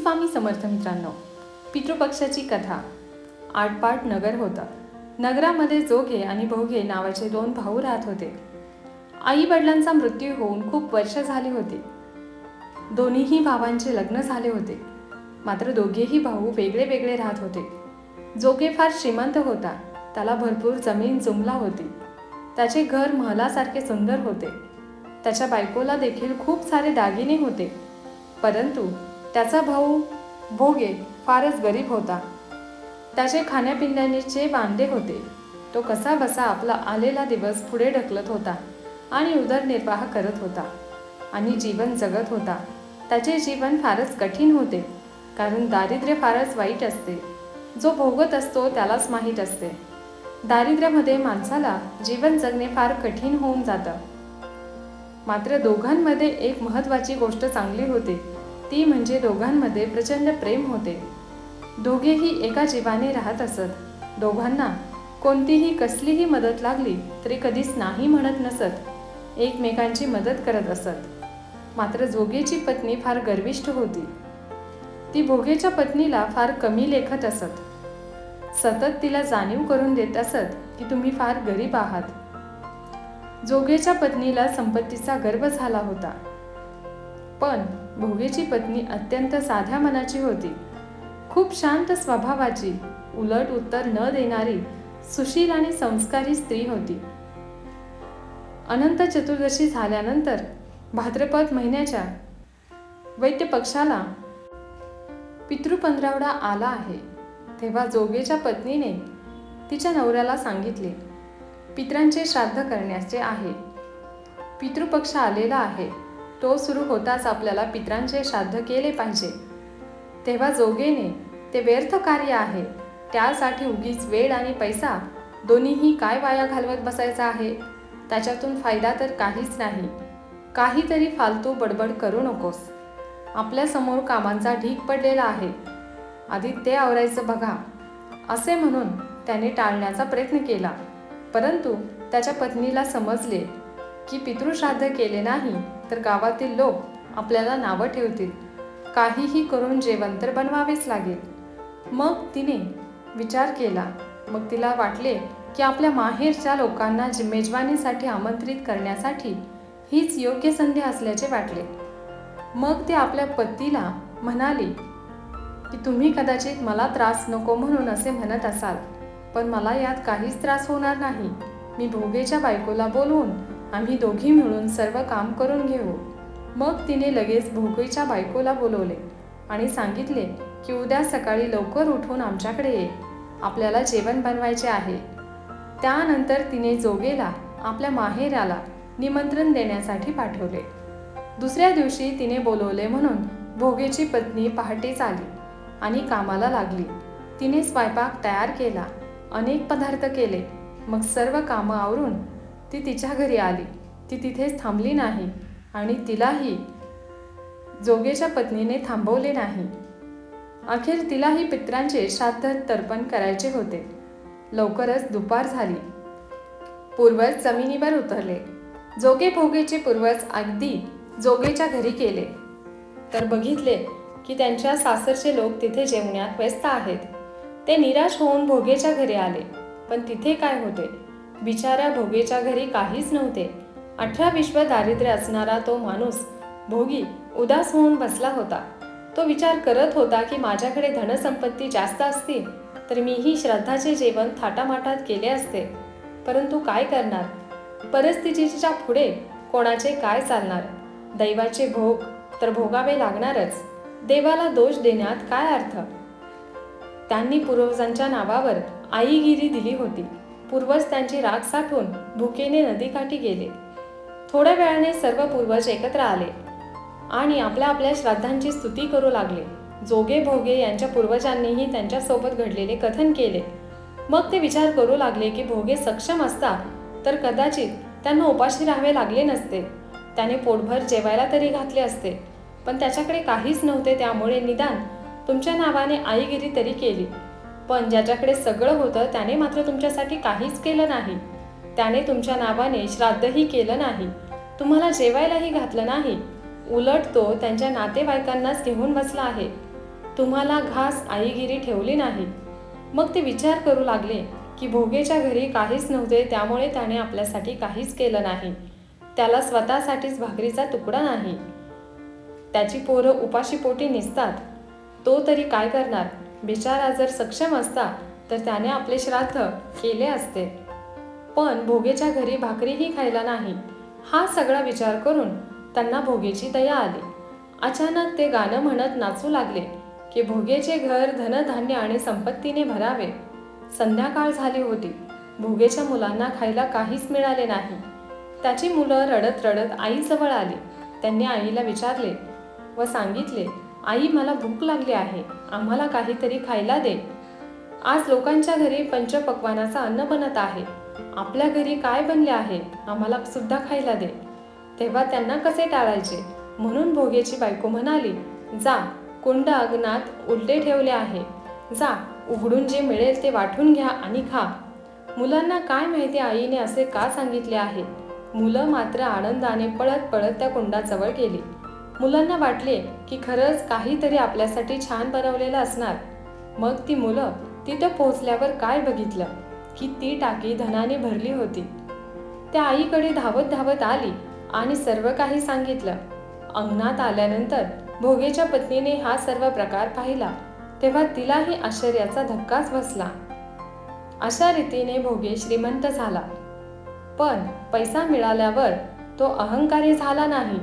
स्वामी समर्थ मित्रांनो पितृपक्षाची कथा. आटपाट नगर होता. नगरामध्ये जोगे आणि भोगे नावाचे दोन भाऊ राहत होते. आई वडिलांचा मृत्यू होऊन खूप वर्ष झाली होती. दोन्हीही भावांचे लग्न झाले होते. मात्र दोघेही भाऊ वेगळे वेगळे राहत होते. जोगे फार श्रीमंत होता. त्याला भरपूर जमीन जुमला होती. त्याचे घर महलासारखे सुंदर होते. त्याच्या बायकोला देखील खूप सारे दागिने होते. परंतु त्याचा भाऊ भोगे फारच गरीब होता. त्याचे खाण्यापिण्याचे बांधे होते तो कसा बसा आपला आलेला दिवस पुढे ढकलत होता आणि उदरनिर्वाह करत होता आणि जीवन जगत होता. त्याचे जीवन फारच कठीण होते कारण दारिद्र्य फारच वाईट असते. जो भोगत असतो त्यालाच माहीत असते. दारिद्र्यामध्ये माणसाला जीवन जगणे फार कठीण होऊन जातं. मात्र दोघांमध्ये एक महत्त्वाची गोष्ट चांगली होती ती म्हणजे दोघांमध्ये प्रचंड प्रेम होते. दोघेही एका जीवाने राहत असत. दोघांना कोणतीही कसलीही मदत लागली तरी कधीच नाही म्हणत नसत. एकमेकांची मदत करत असत. मात्र जोगेची पत्नी फार गर्विष्ठ होती. ती भोगेच्या पत्नीला फार कमी लेखत असत. सतत तिला जाणीव करून देत असत की तुम्ही फार गरीब आहात. जोगेच्या पत्नीला संपत्तीचा गर्व झाला होता. पण भोगेची पत्नी अत्यंत साध्या मनाची होती. खूप शांत स्वभावाची उलट उत्तर न देणारी सुशील आणि संस्कारी स्त्री होती. अनंत चतुर्दशी झाल्यानंतर भाद्रपद महिन्याच्या वैद्य पक्षाला पितृपंधरवडा आला आहे. तेव्हा जोगेच्या पत्नीने तिच्या नवऱ्याला सांगितले पित्रांचे श्राद्ध करण्याचे आहे. पितृपक्ष आलेला आहे. तो सुरू होताच आपल्याला पित्रांचे श्राद्ध केले पाहिजे. तेव्हा जोगेने ते व्यर्थ कार्य आहे. त्यासाठी उगीच वेळ आणि पैसा दोन्हीही काय वाया घालवत बसायचा आहे? त्याच्यातून फायदा तर काहीच नाही. काहीतरी फालतू बडबड करू नकोस. आपल्यासमोर कामांचा ढीक पडलेला आहे. आधी ते आवरायचं बघा. असे म्हणून त्याने टाळण्याचा प्रयत्न केला. परंतु त्याच्या पत्नीला समजले की पितृश्राद्ध केले नाही. तर गावातील लोक आपल्याला नावं ठेवतील. काहीही करून जेवण तर बनवावेच लागेल. मग तिने विचार केला. मग तिला वाटले की आपल्या माहेरच्या लोकांना मेजवानीसाठी आमंत्रित करण्यासाठी हीच योग्य संधी असल्याचे वाटले. मग ते आपल्या पतीला म्हणाली की तुम्ही कदाचित मला त्रास नको म्हणून असे म्हणत असाल पण मला यात काहीच त्रास होणार नाही. मी भोगेच्या बायकोला बोलवून आम्ही दोघी मिळून सर्व काम करून घेऊ. मग तिने लगेच भोगईच्या बायकोला बोलवले आणि सांगितले की उद्या सकाळी लवकर उठून आमच्याकडे ये. आपल्याला जेवण बनवायचे आहे. त्यानंतर तिने जोगेला आपल्या माहेराला निमंत्रण देण्यासाठी पाठवले. दुसऱ्या दिवशी तिने बोलवले म्हणून भोगेची पत्नी पहाटेच आली आणि कामाला लागली. तिने स्वयंपाक तयार केला अनेक पदार्थ केले. मग सर्व कामं आवरून ती तिच्या घरी आली. ती तिथेच थांबली नाही आणि तिलाही जोगेच्या पत्नीने थांबवले नाही. अखेर तिलाही पित्रांचे श्राद्ध तर्पण करायचे होते. लवकरच दुपार झाली. पूर्वज जमिनीवर उतरले. जोगे भोगेचे पूर्वज अगदी जोगेच्या घरी केले तर बघितले की त्यांच्या सासरचे लोक तिथे जेवण्यात व्यस्त आहेत. ते निराश होऊन भोगेच्या घरी आले. पण तिथे काय होते? बिचाऱ्या भोगेच्या घरी काहीच नव्हते. अठरा विश्व दारिद्र्य असणारा तो माणूस भोगी उदास होऊन बसला होता. तो विचार करत होता की माझ्याकडे धनसंपत्ती जास्त असती तर मीही श्रद्धाचे जेवण थाटामाटात केले असते. परंतु काय करणार? परिस्थितीच्या पुढे कोणाचे काय चालणार? दैवाचे भोग तर भोगावे लागणारच. देवाला दोष देण्यात काय अर्थ? त्यांनी पूर्वजांच्या नावावर आईगिरी दिली होती. पूर्वज त्यांची राग साठवून भुकेने नदीकाठी गेले. थोड्या वेळाने सर्व पूर्वज एकत्र आले आणि आपल्या आपल्या श्राद्धांची स्तुती करू लागले. जोगे भोगे यांच्या पूर्वजांनीही त्यांच्यासोबत घडलेले कथन केले. मग ते विचार करू लागले की भोगे सक्षम असता तर कदाचित त्यांना उपाशी राहावे लागले नसते. त्याने पोटभर जेवायला तरी घातले असते. पण त्याच्याकडे काहीच नव्हते त्यामुळे निदान तुमच्या नावाने आईगिरी तरी केली. पण ज्याच्याकडे सगळं होतं त्याने मात्र तुमच्यासाठी काहीच केलं नाही. त्याने तुमच्या नावाने श्राद्धही केलं नाही. तुम्हाला जेवायलाही घातलं नाही. उलट तो त्यांच्या नातेवाईकांनाच घेऊन बसला आहे. तुम्हाला घास आईगिरी ठेवली नाही. मग ते विचार करू लागले की भोगेच्या घरी काहीच नव्हते त्यामुळे त्याने आपल्यासाठी काहीच केलं नाही. त्याला स्वतःसाठीच भाकरीचा तुकडा नाही. त्याची पोरं उपाशीपोटी निसतात. तो तरी काय करणार? बिचारा जर सक्षम असता तर त्याने आपले श्राद्ध केले असते. पण भोगेच्या घरी भाकरीही खायला नाही. हा सगळा विचार करून त्यांना भोगेची दया आली. अचानक ते गाणं म्हणत नाचू लागले की भोगेचे घर धनधान्य आणि संपत्तीने भरावे. संध्याकाळ झाली होती. भोगेच्या मुलांना खायला काहीच मिळाले नाही. त्याची मुलं रडत रडत आईजवळ आली. त्यांनी आईला विचारले व सांगितले आई मला भूक लागली आहे आम्हाला काहीतरी खायला दे. आज लोकांच्या घरी पंचपक्वानाचा अन्न बनत आहे. आपल्या घरी काय बनले आहे आम्हाला सुद्धा खायला दे. तेव्हा त्यांना कसे टाळायचे? म्हणून भोगेची बायको म्हणाली जा कुंड अग्नात उलटे ठेवले आहे. जा उघडून जे मिळेल ते वाटून घ्या आणि खा. मुलांना काय माहिती आईने असे का सांगितले आहे? मुलं मात्र आनंदाने पळत पळत त्या कुंडाजवळ गेली. मुलांना वाटले की खरंच काहीतरी आपल्यासाठी छान बनवलेलं असणार. मग ती मुलं तिथं पोहोचल्यावर काय बघितलं? की ती टाकी धनाने भरली होती. त्या आईकडे धावत धावत आली आणि सर्व काही सांगितलं. अंगणात आल्यानंतर भोगेच्या पत्नीने हा सर्व प्रकार पाहिला. तेव्हा तिलाही आश्चर्याचा धक्काच बसला. अशा रीतीने भोगे श्रीमंत झाला. पण पैसा मिळाल्यावर तो अहंकारी झाला नाही.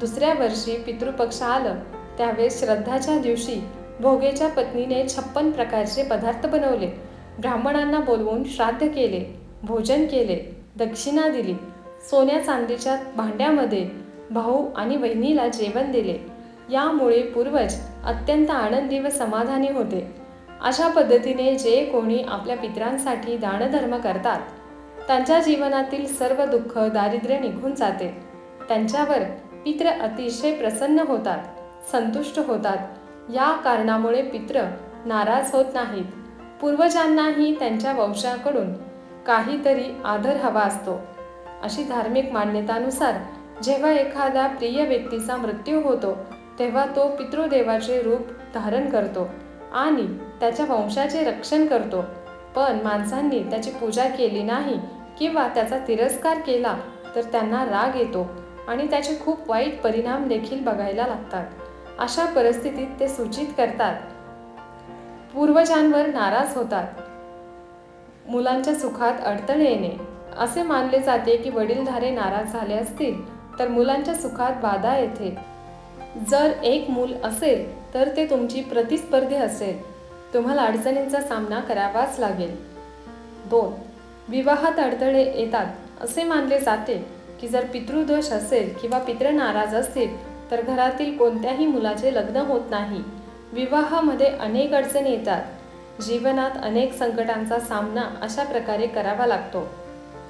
दुसऱ्या वर्षी पितृपक्ष आलं त्यावेळेस श्रद्धाच्या दिवशी भोगेच्या पत्नीने छप्पन प्रकारचे पदार्थ बनवले. ब्राह्मणांना बोलवून श्राद्ध केले भोजन केले दक्षिणा दिली सोन्या चांदीच्या भांड्यामध्ये भाऊ आणि बहिणीला जेवण दिले. यामुळे पूर्वज अत्यंत आनंदी व समाधानी होते. अशा पद्धतीने जे कोणी आपल्या पितरांसाठी दानधर्म करतात त्यांच्या जीवनातील सर्व दुःख दारिद्र्य निघून जाते. त्यांच्यावर पित्र अतिशय प्रसन्न होतात संतुष्ट होतात. या कारणामुळे पित्र नाराज होत नाहीत. पूर्वजांनाही त्यांच्या वंशाकडून काहीतरी आदर हवा असतो. अशी धार्मिक मान्यतानुसार जेव्हा एखादा प्रिय व्यक्तीचा मृत्यू होतो तेव्हा तो पितृदेवाचे रूप धारण करतो आणि त्याच्या वंशाचे रक्षण करतो. पण माणसांनी त्याची पूजा केली नाही किंवा त्याचा तिरस्कार केला तर त्यांना राग येतो. आणि त्याचे खूप वाईट परिणाम देखील बघायला लागतात. अशा परिस्थितीत ते सूचित करतात. पूर्वजांवर नाराज होतात. मुलांच्या सुखात अडथळे येणे. असे मानले जाते की वडीलधारे नाराज झाले असतील तर मुलांच्या सुखात बाधा येते. जर एक मूल असेल तर ते तुमची प्रतिस्पर्धी असेल. तुम्हाला अडचणींचा सामना करावाच लागेल. दोन विवाहात अडथळे येतात असे मानले जाते. की जर पितृदोष असेल किंवा पित्र नाराज असतील तर घरातील कोणत्याही मुलाचे लग्न होत नाही. विवाहामध्ये अनेक अडचणी येतात. जीवनात अनेक संकटांचा सामना अशा प्रकारे करावा लागतो.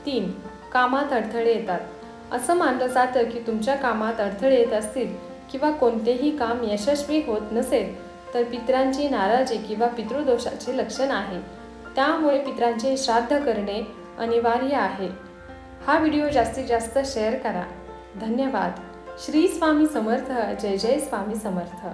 तीन कामात अडथळे येतात. असं मानलं जातं की तुमच्या कामात अडथळे येत असतील किंवा कोणतेही काम यशस्वी होत नसेल तर पित्रांची नाराजी किंवा पितृदोषाचे लक्षण आहे. त्यामुळे पित्रांचे श्राद्ध करणे अनिवार्य आहे. हा व्हिडिओ जास्तीत जास्त शेअर करा. धन्यवाद. श्री स्वामी समर्थ. जय जय स्वामी समर्थ.